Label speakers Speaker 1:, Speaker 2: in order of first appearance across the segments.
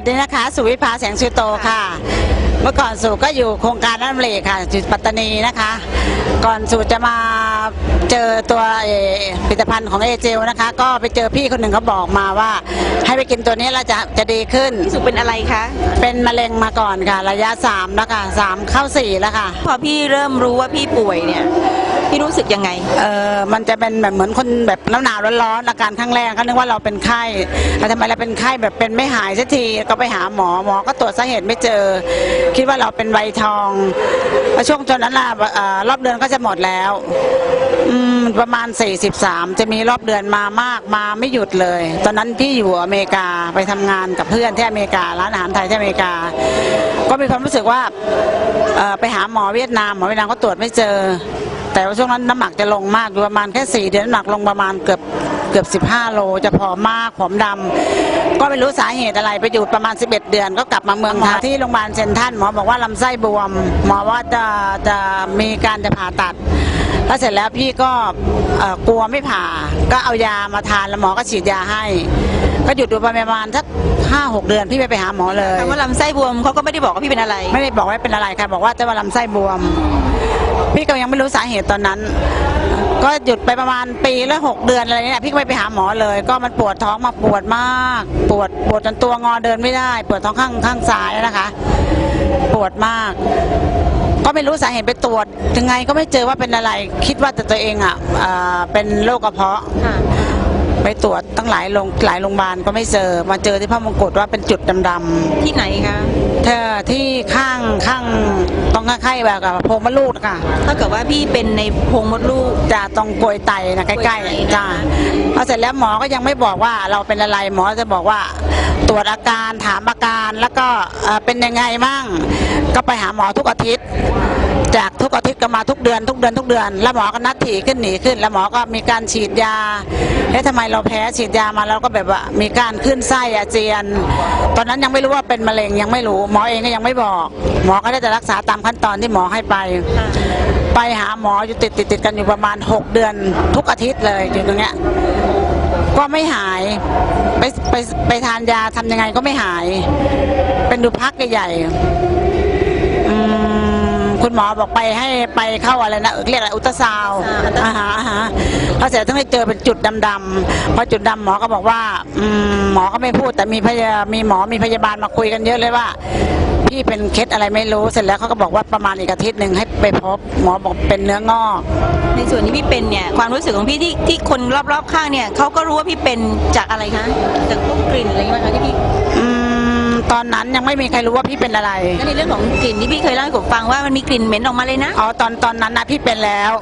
Speaker 1: วัสดีนะคะ สุวิภาแสงสุโตค่ะ เมื่อก่อนสุก็อยู่โครงการน้ำเหลค่ะจุดปัตตานีนะคะ ก่อนสุจะมา เจอตัวเอ่อผลิตภัณฑ์ของเอเจลนะคะ ก็ไปเจอพี่คนหนึ่งเขาบอกมาว่า ให้ไปกินตัวนี้แล้วจะจะดีขึ้น
Speaker 2: พี่สุเป็นอะไรคะ
Speaker 1: เป็นมะเร็งมาก่อนค่ะ ระยะ3แล้วค่ะสามเข้าสี่แล้วค่ะ
Speaker 2: พอพี่เริ่มรู้ว่าพี่ป่วยเนี่ยพี่รู้สึกยังไง
Speaker 1: เออมันจะเป็นแบบเหมือนคนแบบหนาวหนาวๆร้อนๆอาการครั้งแรกก็นึกว่าเราเป็นไข้แล้วทำไมเราเป็นไข้แบบเป็นไม่หายสักทีก็ไปหาหมอหมอก็ตรวจสาเหตุไม่เจอ คิดว่าเราเป็นไวทองแล้วช่วงจนนั้นล่ะเอ่อรอบเดือนก็จะหมดแล้ว อืมประมาณ 43 จะมีรอบเดือนมามากมาไม่หยุดเลย ตอนนั้นพี่อยู่อเมริกาไปทำงานกับเพื่อนที่อเมริการ้านอาหารไทยที่อเมริกา ก็มีความรู้สึกว่าไปหาหมอเวียดนามหมอเวียดนามก็ตรวจไม่เจอ แต่ว่าช่วงนั้นน้ำหนักจะลงมากอยู่ประมาณแค่สี่เดือนน้ำหนักลงประมาณเกือบเกือบ 15 โลจะผอมมากผอมดำก็ไม่รู้สาเหตุอะไรไปอยู่ประมาณ 11 เดือน ก็กลับมาเมืองไทยที่โรงพยาบาลเซนทันหมอบอกว่าลำไส้บวม หมอว่าจะจะมีการจะผ่าตัด แล้วเสร็จแล้วพี่ก็กลัวไม่ผ่า ก็เอายามาทานแล้วหมอก็ฉีดยาให้ ก็หยุดอยู่ประมาณสักห้าหกเดือนพี่ไม่ไปหาหมอเลย
Speaker 2: คำว่าลำไส้บวมเขาก็ไม่ได้บอกว่าพี่เป็นอะไร
Speaker 1: ไม่ได้บอกว่าเป็นอะไรค่ะบอกว่าจะว่าลำไส้บวม พี่ก็ยังไม่รู้สาเหตุตอนนั้นก็หยุดไปประมาณปีละหกเดือนอะไรเนี่ยพี่ก็ไม่ไปหาหมอเลย ก็มันปวดท้องมาปวดมาก ปวดปวดจนตัวงอเดินไม่ได้ ปวดท้องข้างข้างซ้ายนะคะ ปวดมาก ก็ไม่รู้สาเหตุไปตรวจยังไงก็ไม่เจอว่าเป็นอะไร คิดว่าแต่ตัวเองอะอ่าเป็นโรคกระเพาะไปตรวจตั้งหลายโรงหลายโรงพยาบาลก็ไม่เจอมาเจอที่พระมงกุฎว่าเป็นจุดดำๆ
Speaker 2: ที่ไหนคะ
Speaker 1: เธอที่ข้างข้างตรงข้างๆแบบกับโพรงมดลูกนะคะ
Speaker 2: ถ้าเกิดว่าพี่เป็นในโพรงมดลูก
Speaker 1: จะตรงกลวยไตนะใก
Speaker 2: กลวยไต
Speaker 1: ล้
Speaker 2: นะ
Speaker 1: ๆจ้าพอเสร็จแล้วหมอก็ยังไม่บอกว่าเราเป็นอะไรหมอจะบอกว่าตรวจอาการถามอาการแล้วก็เอ่อเป็นยังไงมั่งก็ไปหาหมอทุกอาทิตย์จา ก็มาทุกเดือนทุกเดือนทุกเดือน แล้วหมอก็นัดถี่ขึ้นหนีขึ้น แล้วหมอก็มีการฉีดยาเอ๊ะทำไมเราแพ้ฉีดยามาเราก็แบบว่ามีการขึ้นไส้อาเจียน ตอนนั้นยังไม่รู้ว่าเป็นมะเร็งยังไม่รู้ หมอเองก็ยังไม่บอก หมอก็ได้แต่รักษาตามขั้นตอนที่หมอให้ไป ไปหาหมออยู่ติดติดติดกันอยู่ประมาณ 6 เดือนทุกอาทิตย์เลยอยู่ตรงเนี้ยก็ไม่หายไปไปไปทานยาทำยังไงก็ไม่หาย เป็นดูพักใหญ่ๆ คุณหมอบอกไปให้ไปเข้าอะไรนะเอ่อเรียกอะไรอุลตราซาวด์
Speaker 2: อ่า
Speaker 1: อ่าฮะอ่าฮะพอเสร็จต้องได้เจอเป็นจุดดำๆพอจุดดำหมอก็บอกว่าอืมหมอก็ไม่พูดแต่มีพยามีหมอมีพยาบาลมาคุยกันเยอะเลยว่าพี่เป็นเคสอะไรไม่รู้เสร็จแล้วเขาก็บอกว่าประมาณอีกอาทิตย์หนึ่งให้ไปพบหมอบอกเป็นเนื้องอก
Speaker 2: ในส่วนที่พี่เป็นเนี่ยความรู้สึกของพี่ที่ที่คนรอบๆข้างเนี่ยเขาก็รู้ว่าพี่เป็นจากอะไรคะจากพวกกลิ่นอะไรอย่างเงี้ยไหมคะที่พี่
Speaker 1: อืม ตอนนั้นยังไม่มีใครรู้ว่าพี่เป็นอะไร
Speaker 2: แล้วในเรื่องของกลิ่นที่พี่เคยเล่าให้ผมฟังว่ามันมีกลิ่นเหม็นออกมาเลยนะ
Speaker 1: อ๋อตอนตอนนั้นนะพี่เป็นแล้ว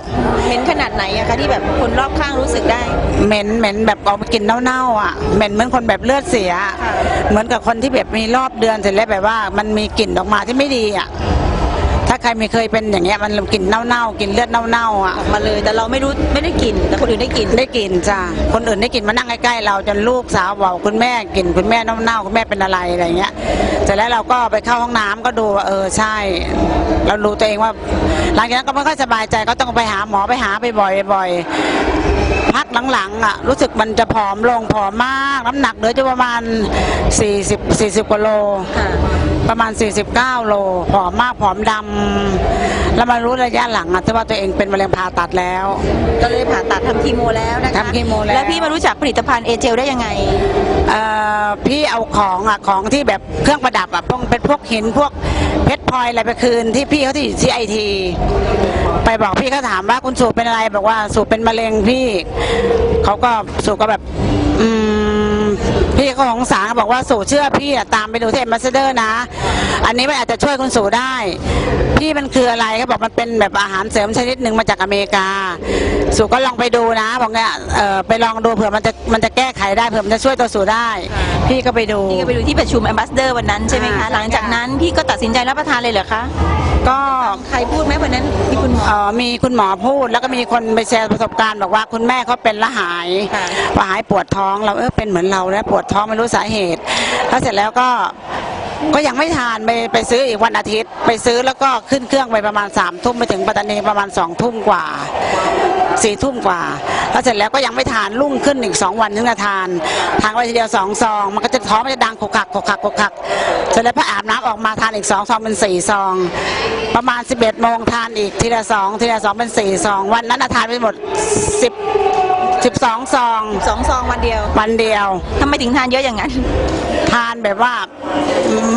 Speaker 2: เหม็นขนาดไหนอะคะที่แบบคนรอบข้างรู้สึกได้
Speaker 1: เหม็นเหม็นแบบออกมากินเน่าๆอะเหม็นเหมือนคนแบบเลือดเสีย
Speaker 2: ค่ะ
Speaker 1: เหมือนกับคนที่แบบมีรอบเดือนเสร็จแล้วแบบว่ามันมีกลิ่นออกมาที่ไม่ดีอะ ถ้าใครไม่เคยเป็นอย่างเงี้ยมันกลิ่นเน่าๆกลิ่นเลือดเน่าๆอะ
Speaker 2: ออกมาเลยแต่เราไม่รู้ไม่ได้กลิ่นแต่คนอื่นได้กลิ่น
Speaker 1: ได้กลิ่นจ้ะคนอื่นได้กลิ่นมานั่งใกล้ๆเราจนลูกสาวบอกคุณแม่กลิ่นคุณแม่เน่าๆคุณแม่เป็นอะไรอะไรเงี้ยเสร็จแล้วเราก็ไปเข้าห้องน้ำก็ดูว่าเออใช่ เรารู้ตัวเองว่า หลังจากนั้นก็ไม่ค่อยสบายใจก็ต้องไปหาหมอไปหาไปบ่อยๆบ่อยๆพักหลังๆอะรู้สึกมันจะผอมลงผอมมาก น้ำหนักเหลือจะประมาณ40 40กว่าโล
Speaker 2: ค่ะ
Speaker 1: ประมาณ 49 โลผอมมากผอมดำแล้วมารู้ระยะหลังอะที่ว่าตัวเองเป็นมะเร็งผ่าตัดแล้ว
Speaker 2: ก็เลยผ่าตัดทำคีโมแล้วนะคะ
Speaker 1: ทำคีโมแล้ว
Speaker 2: แล้วพี่มารู้จักผลิตภัณฑ์เอเจลได้ยังไง
Speaker 1: เอ่อพี่เอาของอะของที่แบบเครื่องประดับอะพวกเป็นพวกหินพวกเพชรพลอยอะไรไปคืนที่พี่เขาที่ที่ไอทีไปบอกพี่เขาถามว่าคุณสูบเป็นอะไรบอกว่าสูบเป็นมะเร็งพี่เขาก็สูบก็แบบ อืม พี่เขาของสารบอกว่าสูเชื่อพี่อะตามไปดูที่เอ็มบาสเดอร์นะ อันนี้มันอาจจะช่วยคุณสูได้ พี่มันคืออะไรเขาบอกมันเป็นแบบอาหารเสริมชนิดหนึ่งมาจากอเมริกา สูก็ลองไปดูนะบอกเนี่ยเออไปลองดูเผื่อมันจะมันจะแก้ไขได้เผื่อมันจะช่วยตัวสูได้ พี่ก็ไปดู
Speaker 2: พี่ก็ไปดูที่ประชุมแอมบาสเดอร์วันนั้นใช่ไหมคะ
Speaker 1: อ่า
Speaker 2: หลังจากนั้นพี่ก็ตัดสินใจรับประทานเลยเหรอคะ
Speaker 1: ก็
Speaker 2: ใครพูดไหมวันนั้นมีคุณหมอ
Speaker 1: เอ่อมีคุณหมอพูดแล้วก็มีคนไปแชร์ประสบการณ์บอกว่าคุณแม่เขาเป็นและหาย
Speaker 2: ค่ะ
Speaker 1: พอหายปวดท้องเราเออเป็นเหมือนเราแล้วปวดท้องไม่รู้สาเหตุแล้วเสร็จแล้วก็ ก็ยังไม่ทานไปไปซื้ออีกวันอาทิตย์ ไปซื้อแล้วก็ขึ้นเครื่องไปประมาณ3ามทุ่มไปถึงปัตตานีประมาณ2องทุ่มกว่าสี่ทุ่มกว่า แล้วเสร็จแล้วก็ยังไม่ทานรุ่งขึ้นอีก2วันถึงจะทานทานไปทีเดียวสองซอง มันก็จะท้องมันจะดังขกขักขกขักขกขักเสร็จแล้วพออาบน้ำออกมาทานอีกสองซองเป็นสี่ซอง ประมาณ11โมงทานอีกทีละสองทีละสองเป็นสี่ซอง วันนั้นน่ะทานไปหมด10 12ซอง
Speaker 2: สองซองวันเดียว
Speaker 1: วันเดียว
Speaker 2: ทำไมถึงทานเยอะอย่างนั้น
Speaker 1: ทานแบบว่า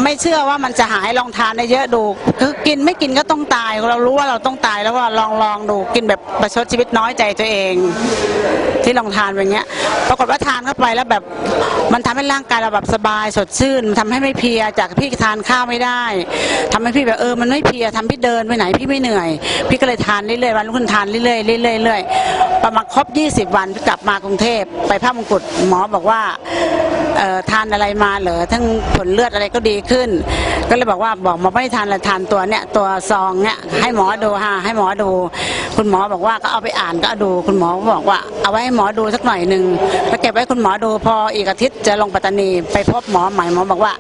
Speaker 1: ไม่เชื่อว่ามันจะหายลองทานได้เยอะดูคือกินไม่กินก็ต้องตาย เรารู้ว่าเราต้องตายแล้วว่าลองลองดูกินแบบประชดชีวิตน้อยใจตัวเอง ที่ลองทานแบบเนี้ย ปรากฏว่าทานเข้าไปแล้วแบบมันทำให้ร่างกายเราแบบสบายสดชื่นทำให้ไม่เพลียจากพี่ทานข้าวไม่ได้ทำให้พี่แบบเออมันไม่เพลียทำพี่เดินไปไหนพี่ไม่เหนื่อย พี่ก็เลยทานเรื่อยๆวันรุ่งขึ้นทานเรื่อยๆเรื่อยๆประมาณครบ 20 วันกลับมากรุงเทพไปพระมงกุฎหมอบอกว่า ทานอะไรมาเหรอทั้งผลเลือดอะไรก็ดีขึ้น ก็เลยบอกว่าบอกหมอไม่ทานอะไรทานตัวเนี่ยตัวซองเนี่ยให้หมอดูฮะให้หมอดู คุณหมอบอกว่าก็เอาไปอ่านก็เอาดูคุณหมอบอกว่าเอาไว้ให้หมอดูสักหน่อยหนึ่งแล้วเก็บไว้คุณหมอดูพออีกอาทิตย์จะลงปัตตานีไปพบหมอใหม่หมอบอกว่า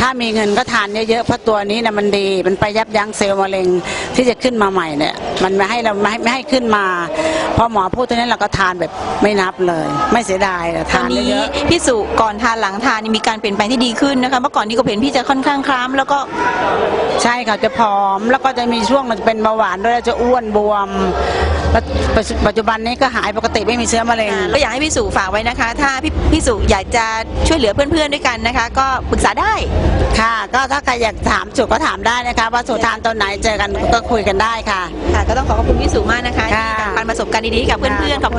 Speaker 1: ถ้ามีเงินก็ทานเยอะๆเพราะตัวนี้นะมันดีมันไปยับยั้งเซลล์มะเร็งที่จะขึ้นมาใหม่เนี่ยมันไม่ให้เราไม่ให้ไม่ให้ขึ้นมาพอหมอพูดตรงนั้นเราก็ทานแบบไม่นับเลย ไม่เสียดายอะ
Speaker 2: ตอ
Speaker 1: ทานน
Speaker 2: นี้
Speaker 1: เยอะ
Speaker 2: พี่สุก่อนทานหลังทานนี่มีการเปลี่ยนแปลงที่ดีขึ้นนะคะเมื่อก่อนนี่ก็เห็นพี่จะค่อนข้างคล้ำแล้วก็
Speaker 1: ใช่ค่ะจะผอมแล้วก็จะมีช่วงมันเป็นเบาหวานด้วยแล้วจะอ้วนบวมแล้วปัจจุปัจจุบันนี้ก็หายปกติไม่มีเชื้อมะเร็ง
Speaker 2: ก็อยากให้พี่สุฝากไว้นะคะ ถ้าพี่พี่สุอยากจะช่วยเหลือเพื่อนๆด้วยกันนะคะ ก็ปรึกษาได้
Speaker 1: ค่ะ ก็ถ้าใครอยากถามจุก็ถามได้นะคะ ว่าสุทานตอนไหนเจอกันก็คุยกันได้ค่ะ
Speaker 2: ค่ะก็ต้องขอขอบคุณพี่สุมากนะคะ
Speaker 1: ค่ะ
Speaker 2: ที่แบ่งปันประสบการณ์ดีๆให้กับเพื่อนๆขอบคุณ